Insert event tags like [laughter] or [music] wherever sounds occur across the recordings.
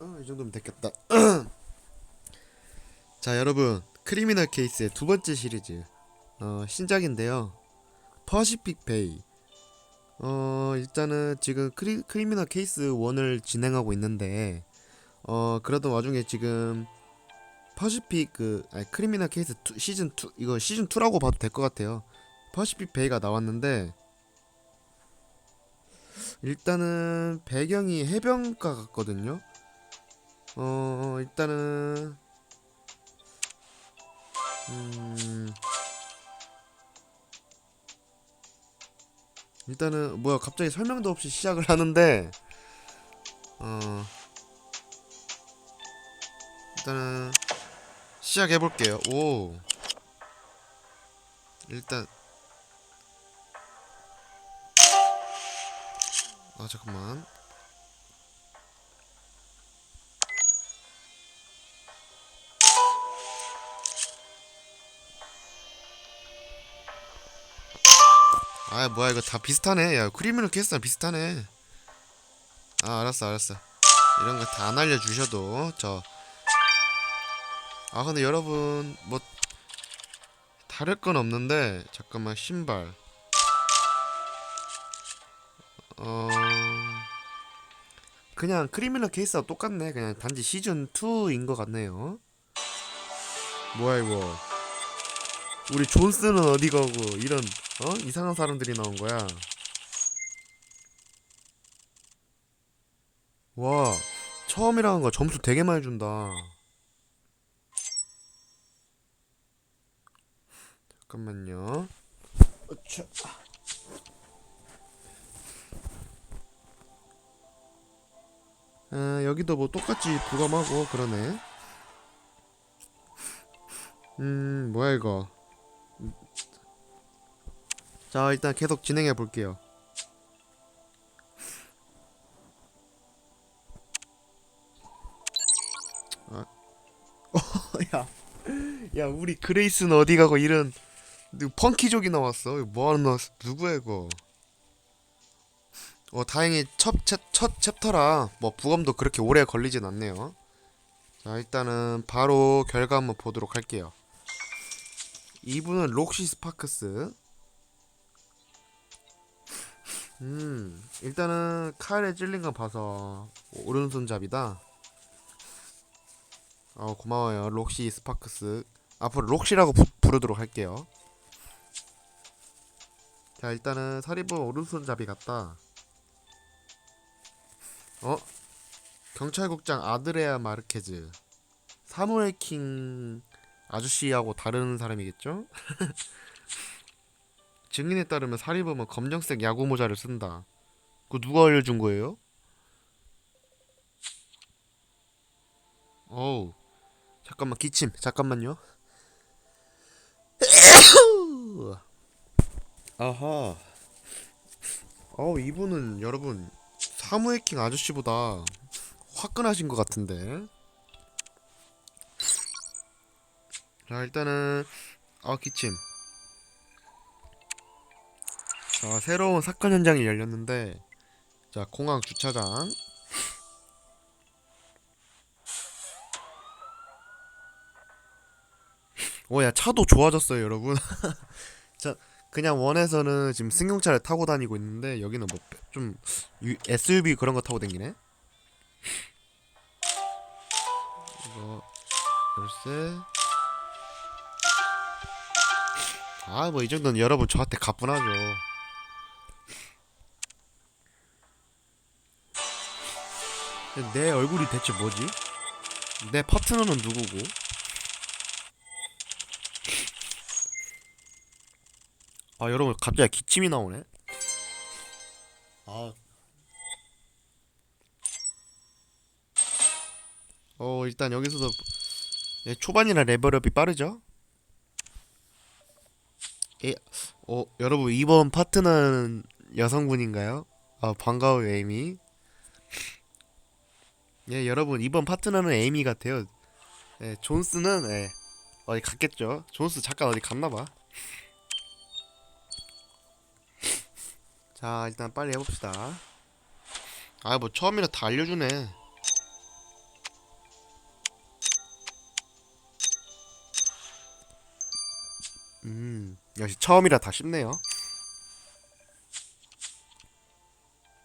어, 이 정도면 됐겠다. [clears throat] 자, 여러분. 크리미널 케이스의 두 번째 시리즈. 어, 신작인데요. 퍼시픽 베이. 어, 일단은 지금 크리, 크리미널 케이스 1을 진행하고 있는데 어, 그러던 와중에 지금 퍼시픽 그 아니 크리미널 케이스 2, 시즌 2 이거 시즌 2라고 봐도 될 것 같아요. 퍼시픽 베이가 나왔는데 일단은 배경이 해변가 같거든요. 어 일단은 음 일단은 뭐야 갑자기 설명도 없이 시작을 하는데 어 일단은 시작해 볼게요. 오 일단 아 잠깐만 아 뭐야 이거 다 비슷하네. 야 크리미널 캐스랑 비슷하네. 아 알았어 알았어. 이런 거 다 안 알려주셔도 저. 아 근데 여러분 뭐 다를 건 없는데 잠깐만 신발. 어 그냥 크리미널 케이스와 똑같네. 그냥 단지 시즌 2인 것 같네요. 뭐야 이거 우리 존스는 어디 가고 이런 어 이상한 사람들이 나온 거야 와 처음이라는 거 점수 되게 많이 준다 잠깐만요. 아, 여기도 뭐 똑같이 부검하고 그러네. 음, 뭐야 이거. 자, 일단 계속 진행해 볼게요. 아. 어, [laughs] 야. 야, 우리 그레이스는 어디 가고 이런 누- 펑키족이 나왔어. 이거 뭐 하는 나왔어? 누구야 이거? 어 다행히 첫, 챕, 첫 챕터라 뭐 부검도 그렇게 오래 걸리진 않네요. 자 일단은 바로 결과 한번 보도록 할게요. 이분은 록시 스파크스. 음 일단은 칼에 찔린 거 봐서 오른손잡이다. 어 고마워요 록시 스파크스. 앞으로 록시라고 부, 부르도록 할게요. 자 일단은 사리부 오른손잡이 같다. 어? 경찰국장 아드레아 마르케즈 사무엘 킹 아저씨하고 다른 사람이겠죠? [laughs] 증인에 따르면 사리범은 검정색 야구 모자를 쓴다. 그거 누가 알려준 거예요? 어우 잠깐만 기침 잠깐만요. [coughs] 아하. 어 이분은 여러분 사무 해킹 아저씨보다 화끈하신 것 같은데. 자 일단은 아 기침. 자 새로운 사건 현장이 열렸는데 자 공항 주차장. 오야 차도 좋아졌어요 여러분. [laughs] 자 그냥 원에서는 지금 승용차를 타고 다니고 있는데 여기는 뭐 좀 SUV 그런 거 타고 다니네. 이거 열쇠. 아뭐 이 정도는 여러분 저한테 가뿐하죠. 내 얼굴이 대체 뭐지? 내 파트너는 누구고? 아 여러분 갑자기 기침이 나오네. 아. 어 일단 여기서도 예, 초반이라 레벨업이 빠르죠. 예, 어 여러분 이번 파트너는 여성분인가요? 아 반가워요 에이미. 예, 여러분 이번 파트너는 에이미 같아요. 예, 존스는 예, 어디 갔겠죠? 존스 잠깐 어디 갔나봐. 자, 일단 빨리 해봅시다. 아, 뭐 처음이라 다 알려주네. 음, 역시 처음이라 다 쉽네요.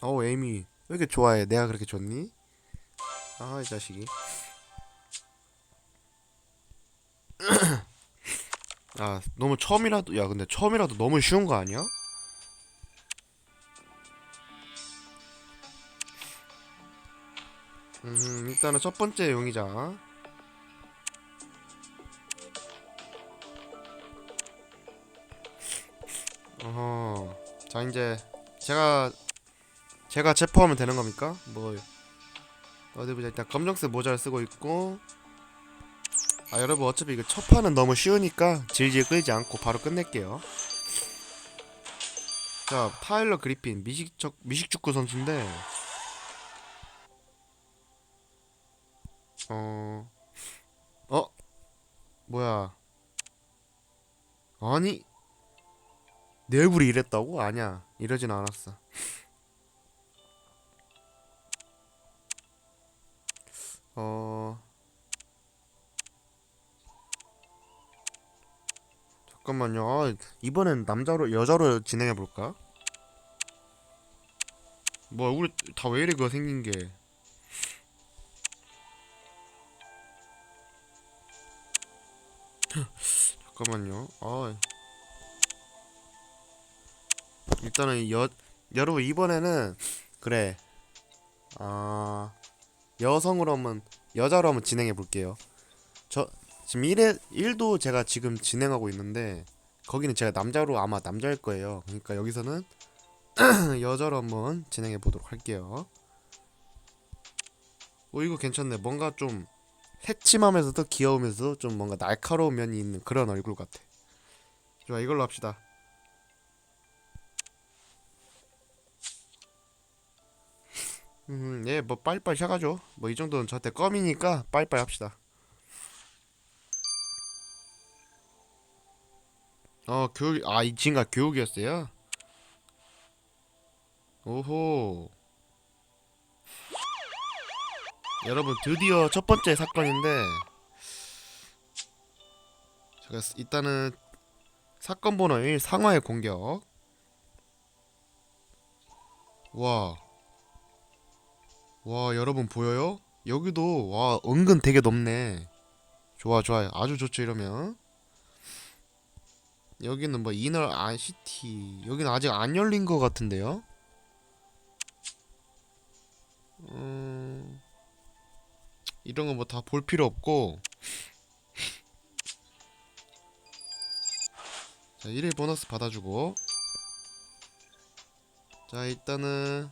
어, 에이미 왜 이렇게 좋아해? 내가 그렇게 좋니? 아, 이 자식이. [coughs] 아, 너무 처음이라도 야, 근데 처음이라도 너무 쉬운 거 아니야? 음, 일단은 첫 번째 용의자. 어허. 자, 이제 제가 제가 체포하면 되는 겁니까? 뭐 어디 보자. 일단 검정색 모자를 쓰고 있고 아, 여러분 어차피 이거 첫 판은 너무 쉬우니까 질질 끌지 않고 바로 끝낼게요. 자, 타일러 그리핀 미식적 미식축구 선수인데 어 어? 뭐야? 아니 내 얼굴이 이랬다고? 아니야 이러진 않았어 어. 잠깐만요. 아, 이번엔 남자로 여자로 진행해 볼까? 뭐 얼굴이 다왜 이래 그거 생긴 게. [laughs] 잠깐만요. 아. 일단은 여 여러분 이번에는 그래. 아 여성으로 한번 여자로 한번 진행해 볼게요. 저 지금 1회 1도 제가 지금 진행하고 있는데 거기는 제가 남자로 아마 남자일 거예요. 그러니까 여기서는 [clears throat] 여자로 한번 진행해 보도록 할게요. 오 이거 괜찮네. 뭔가 좀 새침하면서도 귀여우면서 좀 뭔가 날카로운 면이 있는 그런 얼굴 같아. 좋아 이걸로 합시다. 음, 예, 뭐 빨리빨리 시작하죠. 뭐 이 정도는 저한테 껌이니까 빨리빨리 합시다. 어, 교육, 아, 이 친구가 교육이었어요? 오호. 여러분, 드디어 첫 번째 사건인데, 제가 스- 일단은 사건 번호 1 상하의 공격. 와. 와 여러분 보여요? 여기도 와 은근 되게 높네. 좋아 좋아요. 아주 좋죠 이러면. 여기는 뭐 이너 아시티. 여기는 아직 안 열린 것 같은데요? 음... 이런 거 뭐 다 볼 필요 없고. 자 1일 보너스 받아주고. 자 일단은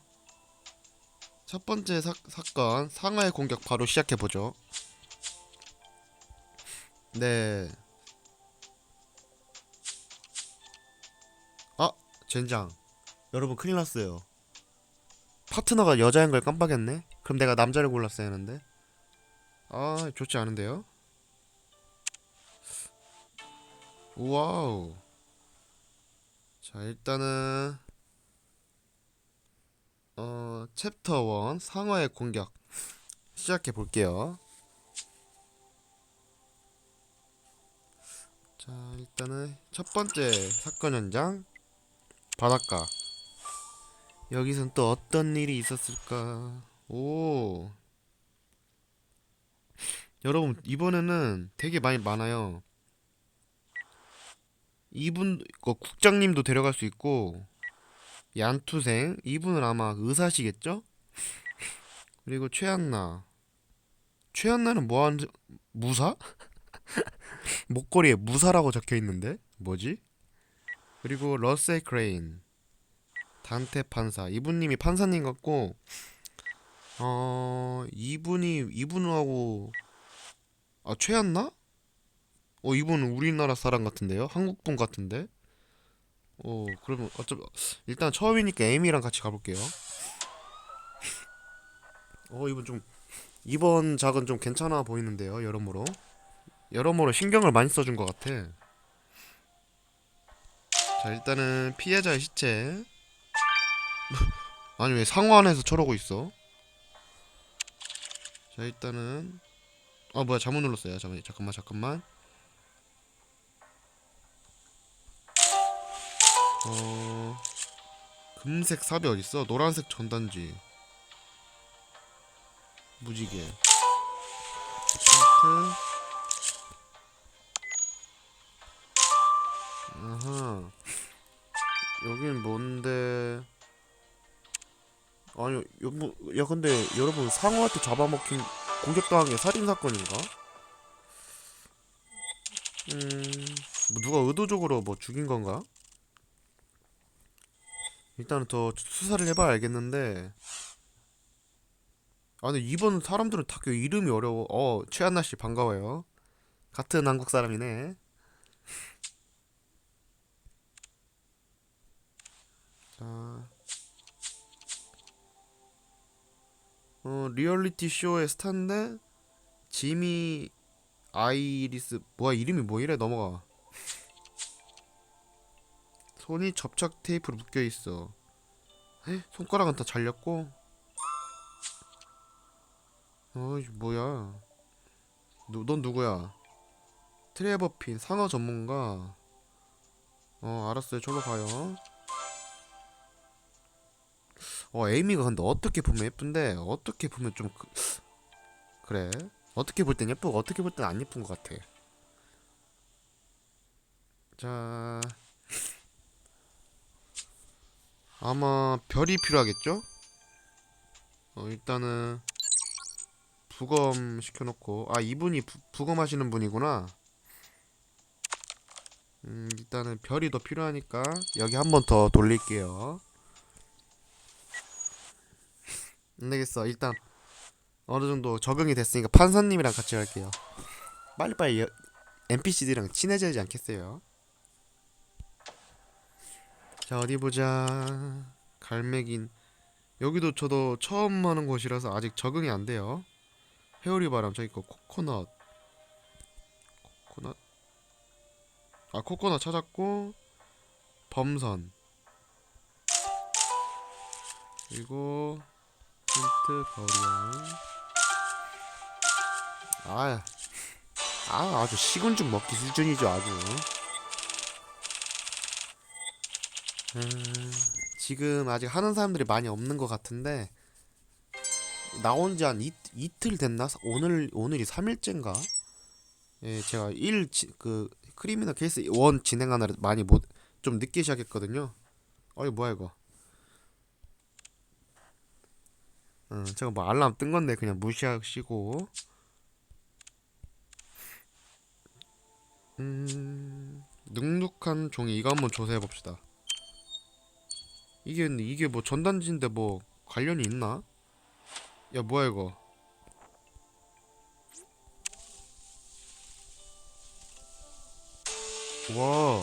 첫 번째 사, 사건 상하의 공격 바로 시작해 보죠. 네. 아 젠장. 여러분 큰일 났어요. 파트너가 여자인 걸 깜빡했네. 그럼 내가 남자를 골랐어야 하는데. 아 좋지 않은데요? 와우. 자 일단은 어, 챕터 1 상어의 공격 시작해 볼게요. 자, 일단은 첫 번째 사건 현장 바닷가. 여기선 또 어떤 일이 있었을까? 오. 여러분, 이번에는 되게 많이 많아요. 이분, 그 국장님도 데려갈 수 있고, 얀투생 이분은 아마 의사시겠죠? [laughs] 그리고 최한나 최한나는 뭐하는 무사? [laughs] 목걸이에 무사라고 적혀 있는데 뭐지? 그리고 러셀 크레인 단테 판사 이분님이 판사님 같고 어 이분이 이분하고 아 최한나? 어 이분은 우리나라 사람 같은데요? 한국분 같은데? 어 그러면 어차피 일단 처음이니까 에이미랑 같이 가볼게요. 어 이번 좀 이번 작은 좀 괜찮아 보이는데요 여러모로 여러모로 신경을 많이 써준 것 같아. 자 일단은 피해자의 시체 [laughs] 아니 왜 상어 안에서 저러고 있어? 자 일단은 아 뭐야 잘못 눌렀어요 잠깐만 잠깐만 어 금색 삽이 어딨어? 노란색 전단지 무지개 힌트 아하 여긴 뭔데 아니 여보 야 근데 여러분 상어한테 잡아먹힌 공격당한 게 살인사건인가? 음뭐 누가 의도적으로 뭐 죽인 건가? 일단은 더 수사를 해봐야 알겠는데. 아 근데 이번 사람들은 다 그 이름이 어려워. 어 최한나 씨 반가워요. 같은 한국 사람이네. 자. 어, 리얼리티 쇼의 스타인데 지미 아이리스. 뭐야 이름이 뭐 이래? 넘어가 손이 접착 테이프로 묶여 있어. 에? 손가락은 다 잘렸고. 어이 뭐야? 누, 넌 누구야? 트레버 핀 상어 전문가. 어 알았어요. 저로 가요. 어 에이미가 근데 어떻게 보면 예쁜데 어떻게 보면 좀 그... 그래? 어떻게 볼 땐 예쁘고 어떻게 볼 땐 안 예쁜 것 같아. 자 아마 별이 필요하겠죠? 어 일단은 부검 시켜놓고. 아 이분이 부, 부검하시는 분이구나. 음 일단은 별이 더 필요하니까 여기 한 번 더 돌릴게요. 안 되겠어. 일단 어느 정도 적응이 됐으니까 판사님이랑 같이 갈게요. 빨리빨리 여- NPC들이랑 친해져야지 않겠어요 자 어디 보자. 갈매긴 여기도 저도 처음 하는 곳이라서 아직 적응이 안 돼요. 회오리 바람 저기 거 코코넛. 코코넛? 아 코코넛 찾았고 범선. 그리고 힌트 거리형. 아, 아 아주 식은 죽 먹기 수준이죠 아주 음, 지금 아직 하는 사람들이 많이 없는 것 같은데 나온 지 한 이틀 됐나? 오늘 오늘이 3일째인가? 예, 제가 1 그 크리미널 케이스 1 진행하느라 많이 못 좀 늦게 시작했거든요. 어이 뭐야 이거? 어, 제가 뭐 알람 뜬 건데 그냥 무시하시고. 음, 눅눅한 종이 이거 한번 조사해 봅시다. 이게 이게 뭐 전단지인데 뭐 관련이 있나? 야 뭐야 이거? 와.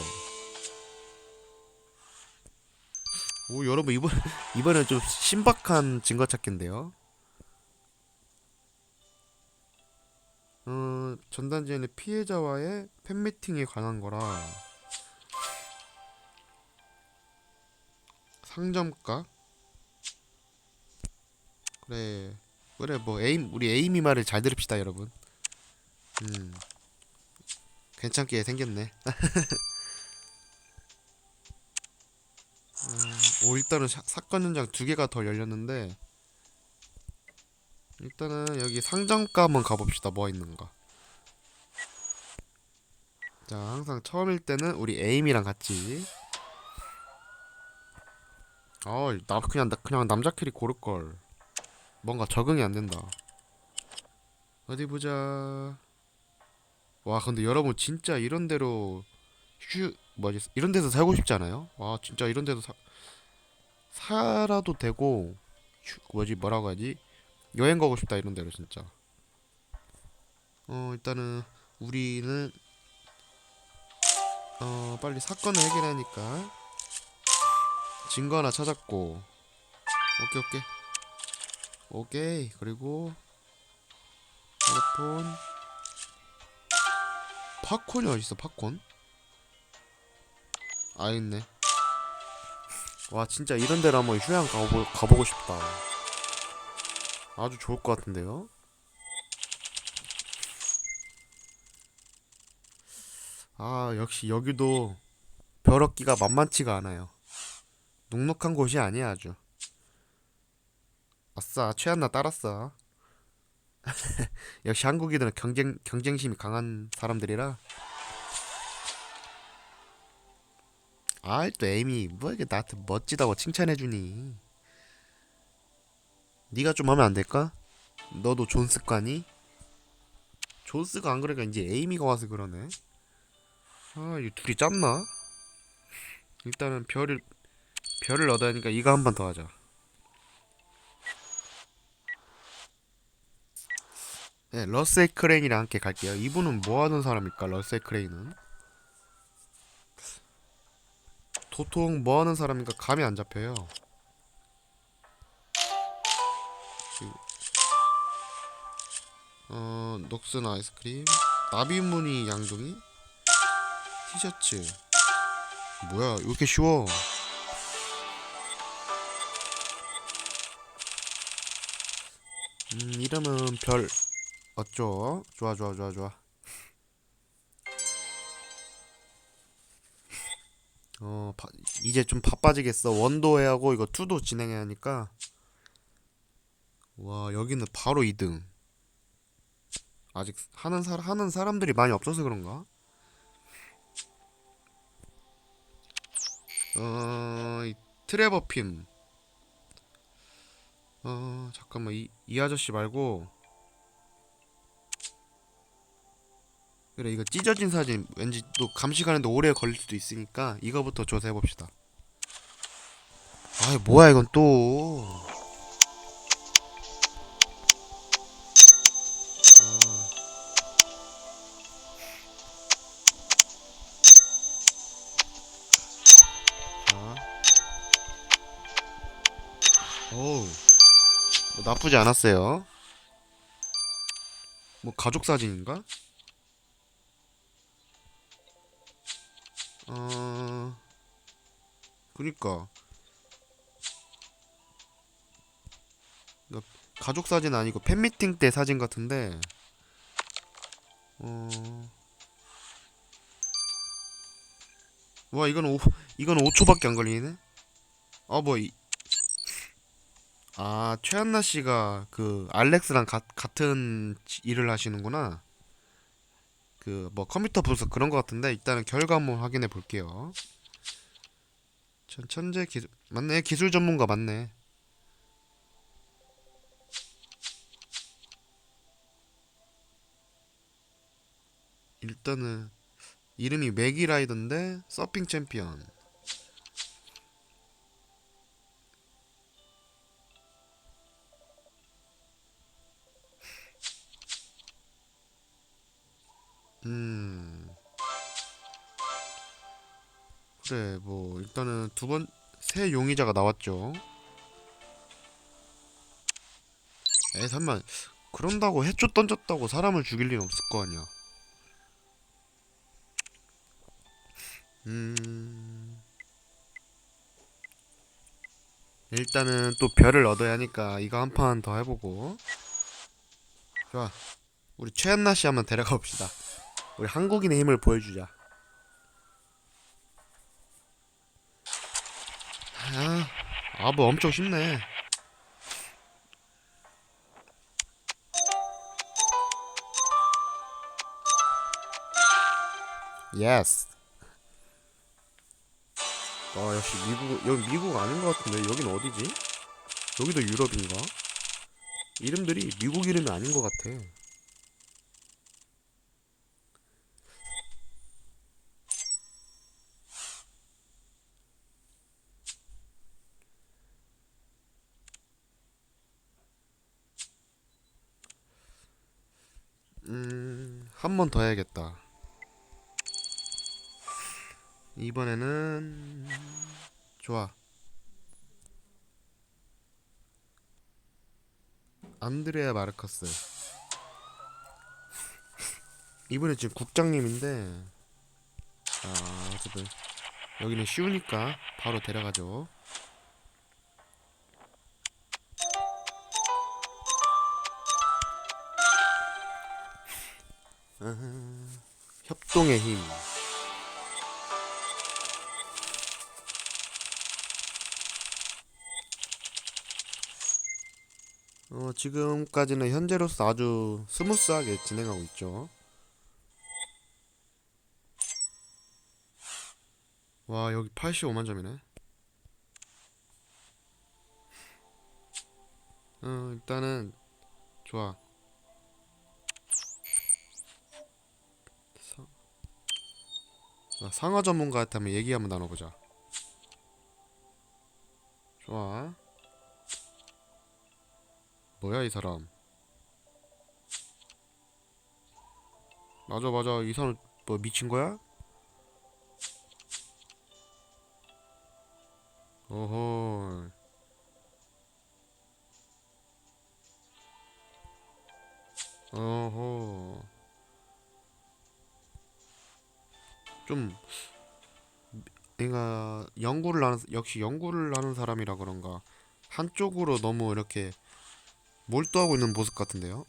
오 여러분 이번 [laughs] 이번엔 좀 신박한 증거 찾기인데요. 어 전단지에는 피해자와의 팬미팅에 관한 거라 상점가 그래 그래 뭐 에임 우리 에이미 말을 잘 들읍시다 여러분. 음 괜찮게 생겼네. [laughs] 음, 오 일단은 사, 사건 현장 두 개가 더 열렸는데 일단은 여기 상점가 한번 가봅시다 뭐 있는가 자 항상 처음일 때는 우리 에임이랑 같이 어 나 그냥 나 그냥 남자 캐리 고를 걸. 뭔가 적응이 안 된다. 어디 보자. 와 근데 여러분 진짜 이런 데로 휴 뭐지 이런 데서 살고 싶지 않아요? 와 진짜 이런 데서 사 살아도 되고 휴, 뭐지 뭐라고 하지? 여행 가고 싶다 이런 데로 진짜. 어 일단은 우리는 어 빨리 사건을 해결하니까 증거 하나 찾았고. 오케이 오케이. 오케이. 그리고 핸드폰. 팝콘이 어딨어 팝콘? 아 있네. 와 진짜 이런 데로 한번 휴양 가보, 가보고 싶다. 아주 좋을 것 같은데요? 아 역시 여기도 벼럭기가 만만치가 않아요 눅눅한 곳이 아니야 아주 아싸 최한나 따랐어 [laughs] 역시 한국인들은 경쟁 경쟁심이 강한 사람들이라 아이 또 에이미 뭐 이게 나한테 멋지다고 칭찬해주니 네가 좀 하면 안 될까? 너도 존스 과니? 존스가 안 그러니까 이제 에이미가 와서 그러네 아 이 둘이 짰나? 일단은 별을 별을 얻어야 하니까 이거 한 번 더 하자 네, 러셀 크레인이랑 함께 갈게요. 이분은 뭐 하는 사람일까? 러셀 크레인은 도통 뭐 하는 사람인가 감이 안 잡혀요. 어, 녹슨 아이스크림, 나비무늬 양동이, 티셔츠. 뭐야? 왜 이렇게 쉬워? 음, 이름은 별 어쩌? 좋아 좋아 좋아 좋아. 어 바, 이제 좀 바빠지겠어. 원도 해야 하고 이거 투도 진행해야 하니까. 와 여기는 바로 2등. 아직 하는 사 하는 사람들이 많이 없어서 그런가? 어, 이 트레버 핌. 어, 잠깐만 이, 이 아저씨 말고 그래 이거 찢어진 사진 왠지 또 감시가는데 오래 걸릴 수도 있으니까 이거부터 조사해 봅시다. 아이 뭐야 이건 또. 나쁘지 않았어요. 뭐 가족 사진인가? 어, 그니까. 가족 사진 아니고 팬미팅 때 사진 같은데, 어, 와, 이건 오, 이건 5초밖에 안 걸리네? 아, 뭐, 이, 아, 최한나 씨가 그, 알렉스랑 가, 같은 지- 일을 하시는구나. 그 뭐 컴퓨터 분석 그런 거 같은데 일단은 결과 한번 확인해 볼게요. 천 천재 기술 맞네 기술 전문가 맞네. 일단은 이름이 맥이라이던데 서핑 챔피언. 음. 그래 뭐 일단은 두 번 새 용의자가 나왔죠. 에 잠만 그런다고 해초 던졌다고 사람을 죽일 리는 없을 거 아니야. 음. 일단은 또 별을 얻어야 하니까 이거 한 판 더 해보고. 좋아. 우리 최한나 씨 한번 데려가 봅시다. 우리 한국인의 힘을 보여주자. 아, 아, 뭐 엄청 쉽네. 예스. 아, 역시 미국, 여기 미국 아닌 것 같은데, 여긴 어디지? 여기도 유럽인가? 이름들이 미국 이름이 아닌 것 같아. 음, 한 번 더 해야겠다. 이번에는 좋아. 안드레아 마르커스. 이번에 지금 국장님인데, 자, 어쨌든 여기는 쉬우니까 바로 데려가죠. 협동의 힘. 어, 지금까지는 현재로서 아주 스무스하게 진행하고 있죠. 와, 여기 85만 점이네. 어, 일단은 좋아. 자, 상어 전문가한테 한번 얘기 한번 나눠보자. 좋아. 뭐야 이 사람? 맞아 맞아 이 사람 뭐 미친 거야? 어허 어허 좀 그러니까 연구를 하는 역시 연구를 하는 사람이라 그런가 한쪽으로 너무 이렇게 몰두하고 있는 모습 같은데요.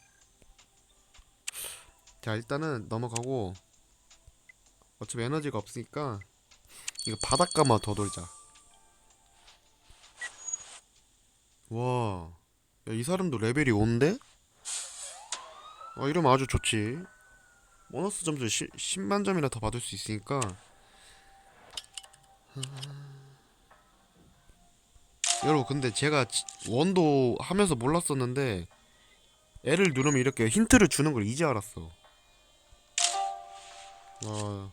자 일단은 넘어가고 어차피 에너지가 없으니까 이거 바닷가만 더 돌자. 와, 야, 이 사람도 레벨이 5인데? 어, 이러면 아주 좋지. 보너스 점수 10, 10만 점이나 더 받을 수 있으니까. 여러분, 근데 제가 지- 원도 하면서 몰랐었는데, 애를 누르면 이렇게 힌트를 주는 걸 이제 알았어. 와.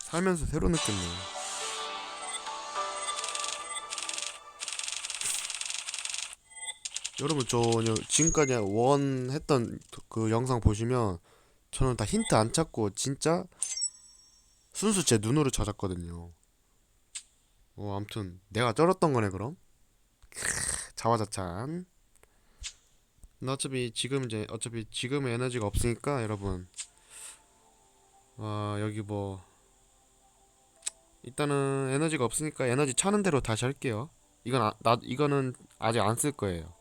살면서 새로 느꼈네. 여러분 저저 지금까지 원 했던 그 영상 보시면 저는 다 힌트 안 찾고 진짜 순수 제 눈으로 찾았거든요. 어 아무튼 내가 쩔었던 거네 그럼. 크, 자화자찬. 근데 어차피 지금 이제 어차피 지금 에너지가 없으니까 여러분 아 여기 뭐 일단은 에너지가 없으니까 에너지 차는 대로 다시 할게요. 이건 아, 나 이거는 아직 안 쓸 거예요.